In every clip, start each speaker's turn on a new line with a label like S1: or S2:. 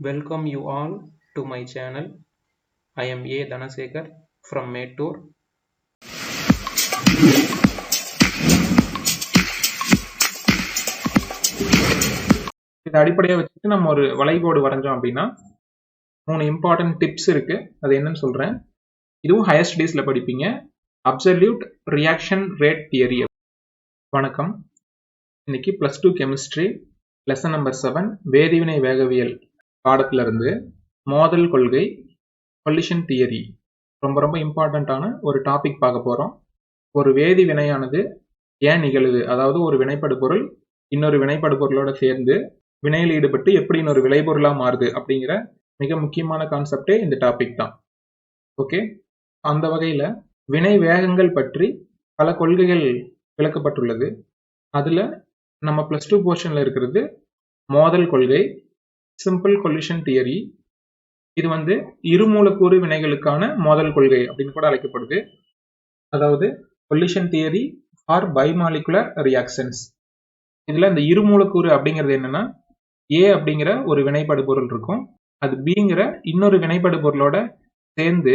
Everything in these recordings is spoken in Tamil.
S1: Welcome you all to my channel. I am A. Dhanasekar from Mettur. இதை அடிப்படையாக வச்சுட்டு நம்ம ஒரு வளைகோடு வரைஞ்சோம் அப்படின்னா மூணு இம்பார்ட்டன்ட் டிப்ஸ் இருக்கு அது என்னன்னு சொல்றேன் இதுவும் ஹையர் ஸ்டடீஸ்ல படிப்பீங்க அப்சல்யூட் ரியாக்ஷன் ரேட் தியரி வணக்கம் இன்னைக்கு plus two chemistry lesson number seven வேதிவினை வேகவியல் பாடத்துல இருந்து மோதல் கொள்கை கொல்லிஷன் தியரி ரொம்ப ரொம்ப இம்பார்ட்டண்ட்டான ஒரு டாபிக் பார்க்க போறோம். ஒரு வேதி வினையானது ஏன் நிகழுது? அதாவது ஒரு வினைப்படு பொருள் இன்னொரு வினைப்படு பொருளோட சேர்ந்து வினையில் ஈடுபட்டு எப்படி இன்னொரு விளைபொருளாக மாறுது அப்படிங்கிற மிக முக்கியமான கான்செப்டே இந்த டாபிக் தான். ஓகே அந்த வகையில் வினை வேகங்கள் பற்றி பல கொள்கைகள் விளக்கப்பட்டுள்ளது. அதில் நம்ம ப்ளஸ் டூ போர்ஷனில் இருக்கிறது மோதல் கொள்கை சிம்பிள் கொல்யூஷன் தியரி இது வந்து இருமூலக்கூறு வினைகளுக்கான மோதல் கொள்கை அப்படின்னு கூட அழைக்கப்படுது. அதாவது collision theory for bimolecular reactions இதில் இந்த இருமூலக்கூறு அப்படிங்கிறது என்னன்னா ஏ அப்படிங்கிற ஒரு வினைப்படு பொருள் இருக்கும். அது பிங்கிற இன்னொரு வினைப்படு பொருளோட சேர்ந்து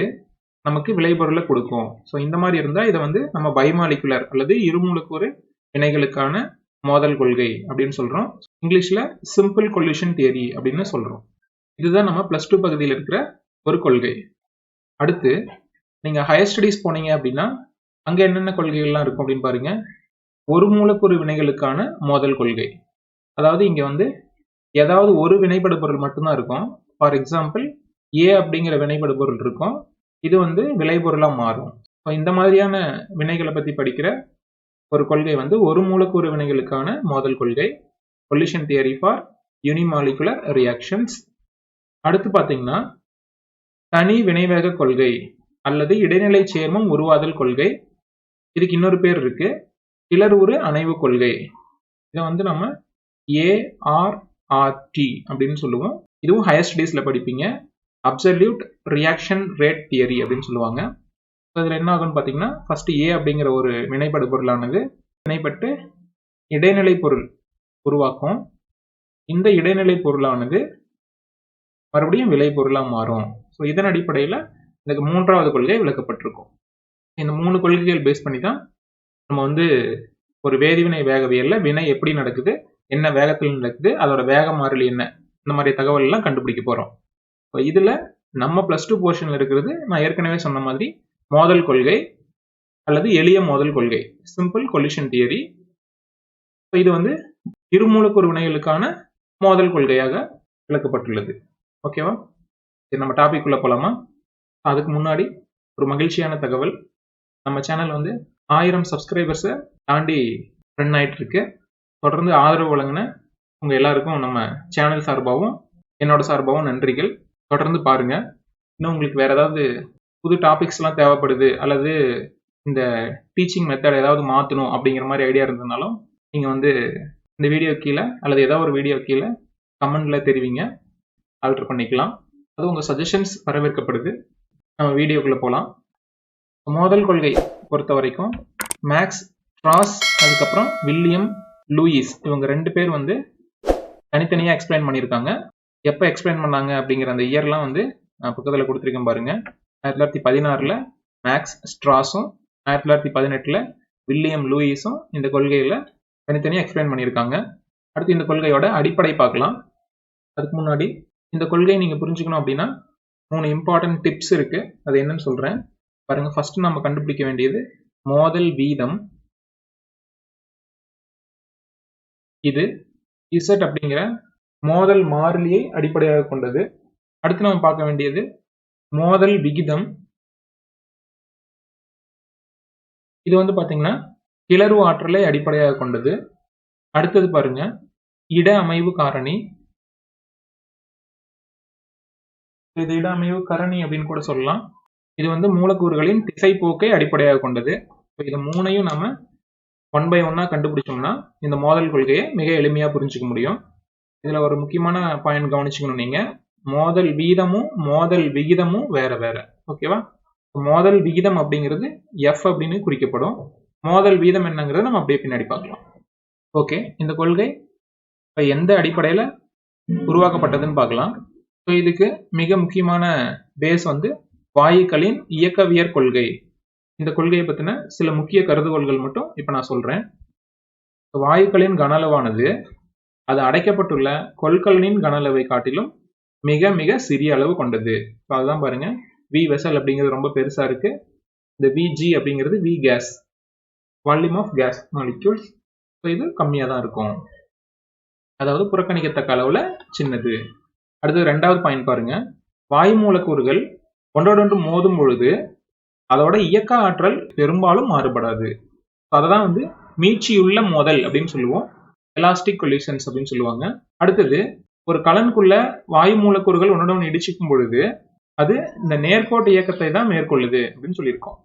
S1: நமக்கு விளைபொருளை கொடுக்கும். ஸோ இந்த மாதிரி இருந்தால் இதை வந்து நம்ம பைமாலிகுலர் அல்லது இருமூலக்கூறு வினைகளுக்கான மோதல் கொள்கை அப்படின்னு சொல்றோம். இங்கிலீஷ்ல சிம்பிள் கொல்யூஷன் தியரி அப்படின்னு சொல்றோம். இதுதான் நம்ம பிளஸ் டூ பகுதியில் இருக்கிற ஒரு கொள்கை. அடுத்து நீங்க ஹையர் ஸ்டடீஸ் போனீங்க அப்படின்னா அங்க என்னென்ன கொள்கைகள்லாம் இருக்கும் அப்படின்னு பாருங்க. ஒரு மூலக்கூறு வினைகளுக்கான மோதல் கொள்கை. அதாவது இங்க வந்து ஏதாவது ஒரு வினைப்படு பொருள் மட்டும்தான் இருக்கும். ஃபார் எக்ஸாம்பிள் ஏ அப்படிங்கிற வினைப்படு பொருள் இருக்கும். இது வந்து விளைபொருளா மாறும். இந்த மாதிரியான வினைகளை பத்தி படிக்கிற ஒரு கொள்கை வந்து ஒரு மூலக்கூறு வினைகளுக்கான மோதல் கொள்கை collision theory for unimolecular reactions அடுத்து பார்த்தீங்கன்னா தனி வினைவேக கொள்கை அல்லது இடைநிலை சேர்மம் உருவாதல் கொள்கை. இதுக்கு இன்னொரு பேர் இருக்கு. கிளறுவுறு அணைவு கொள்கை. இதை வந்து நம்ம ஏஆர்ஆர்டி அப்படின்னு சொல்லுவோம். இதுவும் ஹையர் ஸ்டடீஸில் படிப்பீங்க. அப்சல்யூட் ரியாக்ஷன் ரேட் தியரி அப்படின்னு சொல்லுவாங்க. அதில் என்ன ஆகும்னு பார்த்தீங்கன்னா ஃபர்ஸ்ட் ஏ அப்படிங்கிற ஒரு வினைப்படு பொருளானது வினைப்பட்டு இடைநிலை பொருள் உருவாக்கும். இந்த இடைநிலை பொருளானது மறுபடியும் விலை பொருளாக மாறும். ஸோ இதன் அடிப்படையில் இதுக்கு மூன்றாவது கொள்கை விளக்கப்பட்டிருக்கும். இந்த மூணு கொள்கைகள் பேஸ் பண்ணி தான் நம்ம வந்து ஒரு வேதிவினை வேகவியல்ல வினை எப்படி நடக்குது என்ன வேகத்தில் நடக்குது அதோட வேக மாறிலி என்ன இந்த மாதிரி தகவல் எல்லாம் கண்டுபிடிக்க ஸோ இதில் நம்ம ப்ளஸ் டூ போர்ஷனில் இருக்கிறது நான் ஏற்கனவே சொன்ன மாதிரி மோதல் கொள்கை அல்லது எளிய மோதல் கொள்கை. சிம்பிள் கொலிஷன் தியரி இது வந்து இருமூலக்கூறு வினைகளுக்கான மோதல் கொள்கையாக விளக்கப்பட்டுள்ளது. ஓகேவா சரி நம்ம டாபிக் உள்ள போலாமா? அதுக்கு முன்னாடி ஒரு மகிழ்ச்சியான தகவல். நம்ம சேனல் வந்து ஆயிரம் சப்ஸ்கிரைபர்ஸை தாண்டி ரன் ஆயிட்டு இருக்கு தொடர்ந்து ஆதரவு வழங்கின உங்க எல்லாருக்கும் நம்ம சேனல் சார்பாகவும் என்னோட சார்பாகவும் நன்றிகள். தொடர்ந்து பாருங்க. இன்னும் உங்களுக்கு வேற ஏதாவது புது டாபிக்ஸ்லாம் தேவைப்படுது அல்லது இந்த டீச்சிங் மெத்தட் ஏதாவது மாற்றணும் அப்படிங்கிற மாதிரி ஐடியா இருந்ததுனாலும் நீங்கள் வந்து இந்த வீடியோ கீழே அல்லது ஏதாவது ஒரு வீடியோ கீழே கமெண்டில் தெரிவிங்க. ஆல்டர் பண்ணிக்கலாம். அது உங்கள் சஜஷன்ஸ் வரவேற்கப்படுது. நம்ம வீடியோக்குள்ளே போகலாம் மோதல் கொள்கை பொறுத்த வரைக்கும் மேக்ஸ் ட்ராஸ் அதுக்கப்புறம் வில்லியம் லூயிஸ் இவங்க ரெண்டு பேர் வந்து தனித்தனியாக எக்ஸ்பிளைன் பண்ணியிருக்காங்க எப்போ எக்ஸ்பிளைன் பண்ணாங்க அப்படிங்கிற அந்த இயர்லாம் வந்து நான் பக்கத்தில் கொடுத்துருக்கேன் பாருங்கள் ஆயிரத்தி தொள்ளாயிரத்தி பதினாறில் மேக்ஸ் ஸ்ட்ராஸும் ஆயிரத்தி தொள்ளாயிரத்தி பதினெட்டில் வில்லியம் லூயிஸும் இந்த கொள்கையில் தனித்தனியாக எக்ஸ்பிளைன் பண்ணியிருக்காங்க. அடுத்து இந்த கொள்கையோட அடிப்படை பார்க்கலாம். அதுக்கு முன்னாடி இந்த கொள்கையை நீங்கள் புரிஞ்சுக்கணும் அப்படின்னா மூணு இம்பார்ட்டன்ட் டிப்ஸ் இருக்குது அது என்னன்னு சொல்கிறேன் பாருங்கள் ஃபஸ்ட்டு நம்ம கண்டுபிடிக்க வேண்டியது மோதல் வீதம். இது இசட் அப்படிங்கிற மோதல் மாறிலியை அடிப்படையாக கொண்டது. அடுத்து நம்ம பார்க்க வேண்டியது மோதல் விகிதம். இது வந்து பார்த்தீங்கன்னா கிளர்வு ஆற்றலை அடிப்படையாக கொண்டது. அடுத்தது பாருங்க இட அமைவு காரணி. இது இட அமைவு கரணி அப்படின்னு கூட சொல்லலாம். இது வந்து மூலக்கூறுகளின் திசை போக்கை அடிப்படையாக கொண்டது இது மூணையும் நம்ம ஒன் பை ஒன்னா கண்டுபிடிச்சோம்னா இந்த மோதல் கொள்கையை மிக எளிமையாக புரிஞ்சுக்க முடியும். இதில் ஒரு முக்கியமான பாயிண்ட் கவனிச்சுக்கணும் நீங்கள் மோதல் வீதமும் மோதல் விகிதமும் வேற வேற. ஓகேவா மோதல் விகிதம் அப்படிங்கிறது எஃப் அப்படின்னு குறிக்கப்படும். மோதல் வீதம் என்னங்கிறத நம்ம அப்படியே பின்னாடி பார்க்கலாம். ஓகே இந்த கொள்கை இப்போ எந்த அடிப்படையில் உருவாக்கப்பட்டதுன்னு பார்க்கலாம். ஸோ இதுக்கு மிக முக்கியமான பேஸ் வந்து வாயுக்களின் இயக்கவியற் கொள்கை. இந்த கொள்கையை பற்றின சில முக்கிய கருதுகோள்கள் மட்டும் இப்போ நான் சொல்கிறேன் வாயுக்களின் கனளவானது அது அடைக்கப்பட்டுள்ள கொள்கலனின் கனளவை காட்டிலும் மிக மிக சிறிய அளவு கொண்டது. இப்போ அதுதான் பாருங்க. வி வெசல் அப்படிங்கிறது ரொம்ப பெருசா இருக்கு. இந்த விஜி அப்படிங்கிறது V gas volume of gas molecules so இது கம்மியாக தான் இருக்கும். அதாவது புறக்கணிக்கத்தக்க அளவில் சின்னது. அடுத்தது ரெண்டாவது பாயிண்ட் பாருங்க. வாயு மூலக்கூறுகள் ஒன்றோடொன்று மோதும் பொழுது அதோட இயக்க ஆற்றல் பெரும்பாலும் மாறுபடாது. அதை தான் வந்து மீட்சியுள்ள மோதல் அப்படின்னு சொல்லுவோம். எலாஸ்டிக் கொல்யூஷன்ஸ் அப்படின்னு சொல்லுவாங்க. அடுத்தது ஒரு கலனுக்குள்ள வாயு மூலக்கூறுகள் ஒன்றுடன் இடிச்சிக்கும் பொழுது அது இந்த நேர்கோட்டு இயக்கத்தை தான் மேற்கொள்ளுது அப்படின்னு சொல்லியிருக்கோம்.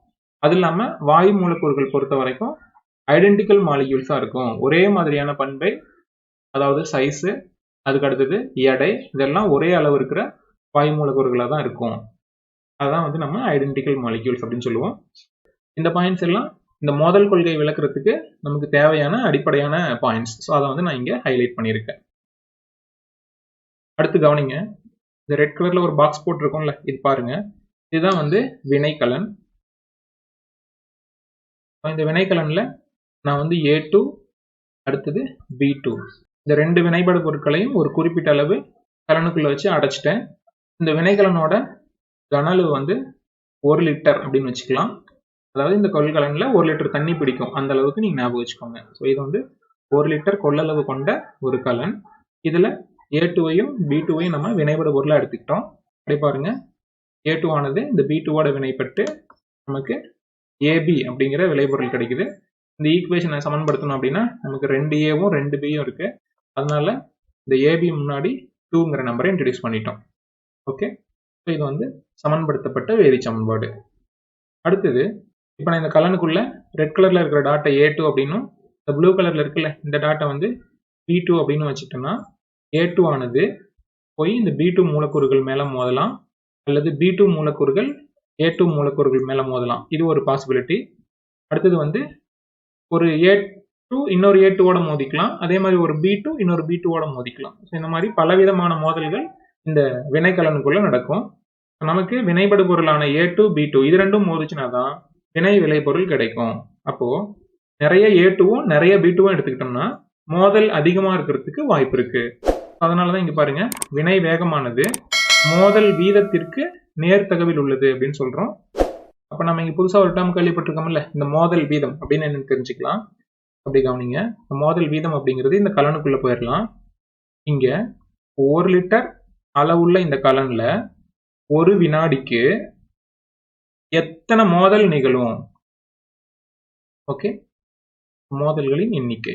S1: அது இல்லாம வாயு மூலக்கூறுகள் பொறுத்த வரைக்கும் ஐடென்டிக்கல் மாலிக்யூல்ஸாக இருக்கும். ஒரே மாதிரியான பண்பை அதாவது சைஸு அதுக்கு அடுத்தது எடை இதெல்லாம் ஒரே அளவு இருக்கிற வாயு மூலக்கூறுகளாக தான் இருக்கும். அதான் வந்து நம்ம ஐடென்டிக்கல் மாலிக்யூல்ஸ் அப்படின்னு சொல்லுவோம். இந்த பாயிண்ட்ஸ் எல்லாம் இந்த மோதல் கொள்கை விளக்குறதுக்கு நமக்கு தேவையான அடிப்படையான பாயிண்ட்ஸ் ஸோ அதை வந்து நான் இங்கே ஹைலைட் பண்ணியிருக்கேன். அடுத்து கவனிங்க இந்த ரெட் கலர்ல ஒரு பாக்ஸ் போட்டிருக்கோம்ல இது பாருங்க. இதுதான் வந்து வினைக்கலன் இந்த வினைக்கலன்ல நான் வந்து ஏ டூ அடுத்தது பி டூ இந்த ரெண்டு வினைபடு பொருட்களையும் ஒரு குறிப்பிட்ட அளவு கலனுக்குள்ள வச்சு அடைச்சிட்டேன். இந்த வினைக்கலனோட கன வந்து ஒரு லிட்டர் அப்படின்னு வச்சுக்கலாம். அதாவது இந்த கொள்கலனில் ஒரு லிட்டர் தண்ணி பிடிக்கும். அந்த அளவுக்கு நீங்கள் ஞாபகம் வச்சுக்கோங்க. ஸோ இது வந்து ஒரு லிட்டர் கொள்ளளவு கொண்ட ஒரு கலன். இதில் ஏ டூவையும் பி டூவையும் நம்ம வினைபட பொருளாக எடுத்துக்கிட்டோம். அப்படி பாருங்க. ஏ டூ ஆனது இந்த பி டூவோட வினைப்பட்டு நமக்கு ஏபி அப்படிங்கிற விளைபொருள் கிடைக்குது. இந்த ஈக்குவேஷனை சமன்படுத்தணும் அப்படின்னா நமக்கு ரெண்டு ஏவும் ரெண்டு பியும் இருக்கு. அதனால இந்த ஏபி முன்னாடி டூங்கிற நம்பரை இன்ட்ரடியூஸ் பண்ணிட்டோம். ஓகே ஸோ இது வந்து சமன்படுத்தப்பட்ட வேதி சமன்பாடு. அடுத்தது இப்போ நான் இந்த கலனுக்குள்ள ரெட் கலர்ல இருக்கிற டாட்டை ஏ டூ அப்படின்னும் இந்த ப்ளூ கலர்ல இருக்குல்ல இந்த டாட்டை வந்து பி டூ அப்படின்னு வச்சுட்டோம்னா ஏ டூ ஆனது போய் இந்த பி டூ மூலக்கூறுகள் மேலே மோதலாம் அல்லது பி டூ மூலக்கூறுகள் ஏ டூ மூலக்கூறுகள் மேலே மோதலாம். இது ஒரு பாசிபிலிட்டி அடுத்தது வந்து ஒரு ஏ டூ இன்னொரு ஏ டூவோட மோதிக்கலாம். அதே மாதிரி ஒரு பி டூ இன்னொரு பி டூவோட மோதிக்கலாம். ஸோ இந்த மாதிரி பலவிதமான மோதல்கள் இந்த வினைக்கலனுக்குள்ள நடக்கும். நமக்கு வினைபடு பொருளான ஏ டூ பி டூ இது ரெண்டும் மோதிச்சுனா தான் வினை விளைபொருள் கிடைக்கும். அப்போ நிறைய ஏ டூவும் நிறைய பி டூவும் எடுத்துக்கிட்டோம்னா மோதல் அதிகமாக இருக்கிறதுக்கு வாய்ப்பு இருக்கு. அதனாலதான் இங்க பாருங்க வினை வேகமானது மோதல் வீதத்திற்கு நேர்த்தகவில் உள்ளது அப்படின்னு சொல்றோம். அப்ப நம்ம இங்க புதுசா ஒரு டேம் கேள்விப்பட்டிருக்கோம்ல இந்த மோதல் வீதம் அப்படின்னு என்னன்னு தெரிஞ்சுக்கலாம். அப்படி கவனிங்க இந்த மோதல் வீதம் அப்படிங்கிறது இந்த கலனுக்குள்ள போயிடலாம் இங்க ஒரு லிட்டர் அளவுள்ள இந்த கலன்ல ஒரு வினாடிக்கு எத்தனை மோதல் நிகழும்? ஓகே மோதல்களின் எண்ணிக்கை.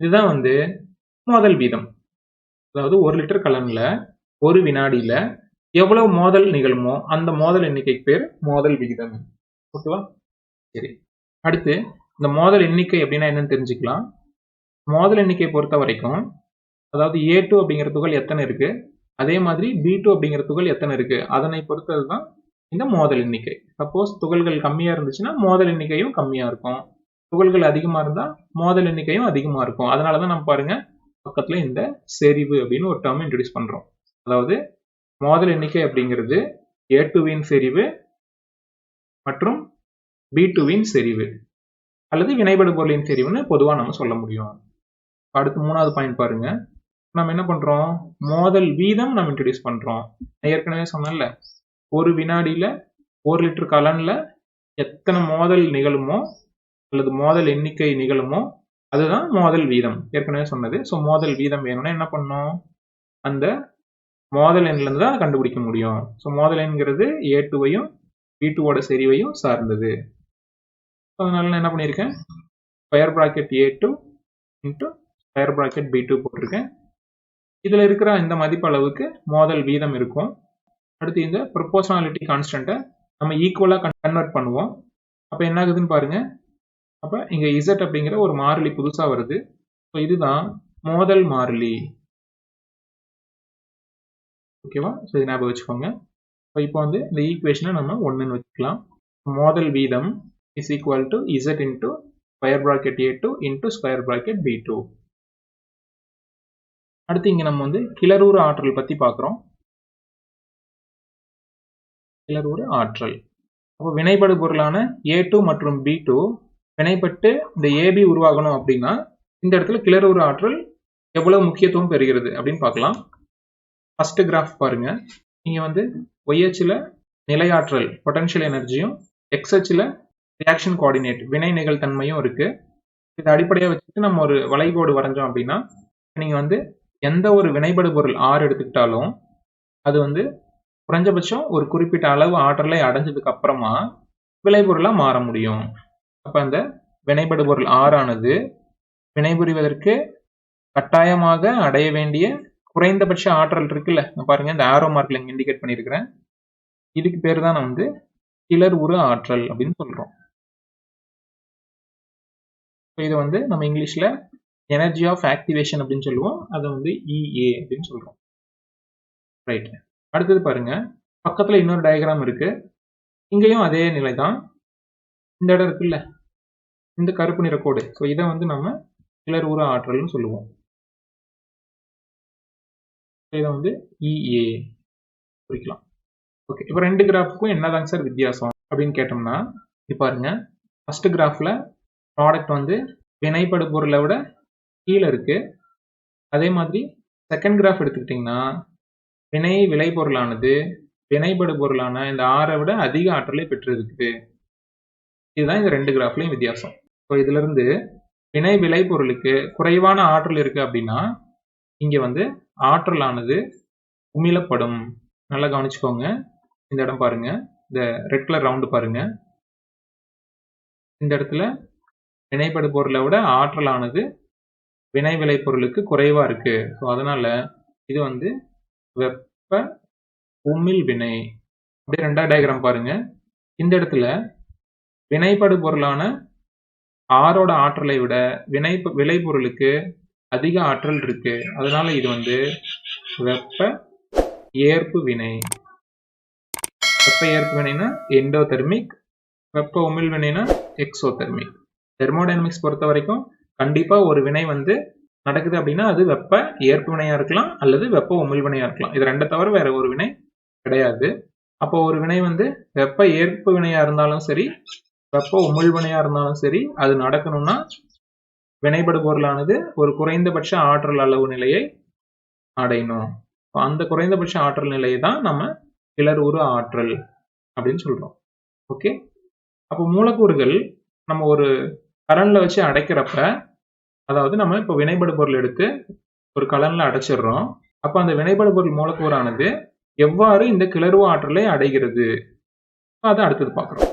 S1: இதுதான் வந்து மோதல் வீதம். அதாவது ஒரு லிட்டர் கலனில் ஒரு வினாடியில் எவ்வளவு மோதல் நிகழுமோ அந்த மோதல் எண்ணிக்கைக்கு பேர் மோதல் விகிதம். ஓகேவா சரி. அடுத்து இந்த மோதல் எண்ணிக்கை அப்படின்னா என்னன்னு தெரிஞ்சுக்கலாம். மோதல் எண்ணிக்கை பொறுத்த வரைக்கும் அதாவது ஏ டூ அப்படிங்கிற துகள் எத்தனை இருக்கு? அதே மாதிரி பி டூ அப்படிங்கிற துகள் எத்தனை இருக்கு? அதனை பொறுத்தது தான் இந்த மோதல் எண்ணிக்கை. சப்போஸ் துகள்கள் கம்மியாக இருந்துச்சுன்னா மோதல் எண்ணிக்கையும் கம்மியாக இருக்கும். துகள்கள் அதிகமாக இருந்தால் மோதல் எண்ணிக்கையும் அதிகமாக இருக்கும். அதனாலதான் நம்ம பாருங்கள் பக்கத்தில் இந்த செறிவு அப்படின்னு ஒரு டேர்ம் இன்ட்ரடியூஸ் பண்ணுறோம் அதாவது மோதல் எண்ணிக்கை அப்படிங்கிறது ஏ டூவின் செறிவு மற்றும் பி டூவின் செறிவு அல்லது வினைபடு பொருளின் செறிவுன்னு பொதுவாக நம்ம சொல்ல முடியும். அடுத்து மூணாவது பாயிண்ட் பாருங்க. நம்ம என்ன பண்ணுறோம் மோதல் வீதம் நம்ம இன்ட்ரடியூஸ் பண்ணுறோம் ஏற்கனவே சொன்னேன்ல ஒரு வினாடியில் ஒரு லிட்டர் கலனில் எத்தனை மோதல் நிகழுமோ அல்லது மோதல் எண்ணிக்கை நிகழுமோ அதுதான் மோதல் வீதம். ஏற்கனவே சொன்னது. ஸோ மோதல் வீதம் வேணும்னா என்ன பண்ணும்? அந்த மோதல் எண்லேருந்து தான் கண்டுபிடிக்க முடியும். ஸோ மோதல் எண்கிறது ஏ டூவையும் பி டூவோட செறிவையும் சார்ந்தது. அதனால நான் என்ன பண்ணியிருக்கேன்? Square bracket A two into square bracket B two போட்டிருக்கேன். இதில் இருக்கிற இந்த மதிப்பு அளவுக்கு மோதல் வீதம் இருக்கும். அடுத்து இந்த ப்ரொபோஷனாலிட்டி கான்ஸ்டன்ட்டை நம்ம ஈக்குவலாக கன்வெர்ட் பண்ணுவோம். அப்போ என்ன ஆகுதுன்னு பாருங்கள் அப்போ இங்கே இசட் அப்படிங்கிற ஒரு மாறிலி புதுசாக வருது. ஸோ இதுதான் மோதல் மாறிலி. ஓகேவா ஸோ இது ஞாபகம் வச்சுக்கோங்க. ஸோ இப்போ வந்து இந்த ஈக்குவேஷனை நம்ம ஒன்றுன்னு வச்சுக்கலாம். மோதல் வீதம் is equal to Z into square bracket A two into square bracket B two அடுத்து இங்கே நம்ம வந்து கிளரூர் ஆற்றல் பற்றி பார்க்குறோம். கிளரூர் ஆற்றல். அப்போ வினைபடு பொருளான ஏ டூ மற்றும் பி டூ வினைப்பட்டு இந்த ஏபி உருவாகணும் அப்படின்னா இந்த இடத்துல கிளரூர் ஆற்றல் எவ்வளவு முக்கியத்துவம் பெறுகிறது அப்படின்னு பார்க்கலாம். ஃபர்ஸ்ட் கிராஃப் பாருங்க. நீங்க வந்து ஒய்ஹெச்சில் நிலையாற்றல் பொட்டன்ஷியல் எனர்ஜியும் எக்ஸ்ஹெச்சில் ரியாக்ஷன் கோஆர்டினேட் வினை நிகழ்த்தன்மையும் இருக்கு. இதை அடிப்படையாக வச்சுட்டு நம்ம ஒரு வளைகோடு வரைஞ்சோம் அப்படின்னா நீங்க வந்து எந்த ஒரு வினைபடு பொருள் ஆர் எடுத்துக்கிட்டாலும் அது வந்து குறைஞ்சபட்சம் ஒரு குறிப்பிட்ட அளவு ஆற்றலை அடைஞ்சதுக்கு அப்புறமா விளைபொருளாக மாற முடியும். அப்போ அந்த வினைபடு பொருள் ஆறானது வினைபுரிவதற்கு கட்டாயமாக அடைய வேண்டிய குறைந்தபட்ச ஆற்றல் இருக்குல்ல? பாருங்க இந்த ஆரோ மார்க்ல இண்டிகேட் பண்ணியிருக்கிறேன். இதுக்கு பேர் தான் நான் வந்து கிளர் உரு ஆற்றல் அப்படின்னு சொல்றோம். இதை வந்து நம்ம இங்கிலீஷ்ல எனர்ஜி ஆஃப் ஆக்டிவேஷன் அப்படின்னு சொல்லுவோம். அதை வந்து இஏ அப்படின்னு சொல்றோம். ரைட் அடுத்தது பாருங்க பக்கத்துல இன்னொரு டயக்ராம் இருக்கு. இங்கேயும் அதே நிலை தான் இந்த இடம் இருக்குல்ல? இந்த கருப்பு நிற கோடு. ஸோ இதை வந்து நம்ம கிளர் உர ஆற்றல்னு சொல்லுவோம். இதை வந்து இஏ குறிக்கலாம். ஓகே இப்போ ரெண்டு கிராஃபுக்கும் என்னதாங்க சார் வித்தியாசம்? அப்படின்னு கேட்டோம்னா இது பாருங்க. ஃபர்ஸ்ட் கிராஃபில் ப்ராடக்ட் வந்து வினைப்படு பொருளை விட கீழே இருக்கு. அதே மாதிரி செகண்ட் கிராஃப் எடுத்துக்கிட்டிங்கன்னா வினை விளைபொருளானது வினைப்படு பொருளான இந்த ஆறை விட அதிக ஆற்றலை பெற்றிருக்குது. இதுதான் இந்த ரெண்டு கிராஃப்லையும் வித்தியாசம். ஸோ இதுலேருந்து வினை விளைபொருளுக்கு குறைவான ஆற்றல் இருக்குது அப்படின்னா இங்கே வந்து ஆற்றலானது உமிழப்படும். நல்லா கவனிச்சுக்கோங்க. இந்த இடம் பாருங்கள் இந்த ரெட் கலர் ரவுண்டு பாருங்கள் இந்த இடத்துல வினைப்படு பொருளை விட ஆற்றலானது வினை விளைபொருளுக்கு குறைவாக இருக்குது ஸோ அதனால் இது வந்து வெப்ப உமிழ் வினை. அப்படியே ரெண்டாவது டயக்ராம் பாருங்கள் இந்த இடத்துல வினைப்படு பொருளான ஆரோட ஆற்றலை விட வினை விளைபொருளுக்கு அதிக ஆற்றல் இருக்கு. அதனால இது வந்து வெப்ப ஏற்பு வினை. வெப்ப ஏற்பு வினைனா எண்டோதெர்மிக் வெப்ப உமிழ் வினைனா எக்ஸோதெர்மிக் தெர்மோடைனமிக்ஸ் பொறுத்த வரைக்கும் கண்டிப்பா ஒரு வினை வந்து நடக்குது அப்படின்னா அது வெப்ப ஏற்பு வினையா இருக்கலாம் அல்லது வெப்ப உமிழ் வினையா இருக்கலாம். இது ரெண்டை தவிர வேற ஒரு வினை கிடையாது. அப்போ ஒரு வினை வந்து வெப்ப ஏற்பு வினையா இருந்தாலும் சரி வெப்ப உமிழ்வினையா இருந்தாலும் சரி அது நடக்கணும்னா வினைபடு பொருளானது ஒரு குறைந்தபட்ச ஆற்றல் அளவு நிலையை அடையணும். அந்த குறைந்தபட்ச ஆற்றல் நிலையை தான் நம்ம கிளர் உரு ஆற்றல் அப்படின்னு சொல்றோம். ஓகே? அப்போ மூலக்கூறுகள் நம்ம ஒரு கலன்ல வச்சு அடைக்கிறப்ப அதாவது நம்ம இப்போ வினைபடு பொருள் எடுத்து ஒரு கலன்ல அடைச்சிடுறோம். அப்போ அந்த வினைபடு பொருள் மூலக்கூறானது எவ்வாறு இந்த கிளர்வு ஆற்றலை அடைகிறது? அதை அடுத்தது பார்க்குறோம்.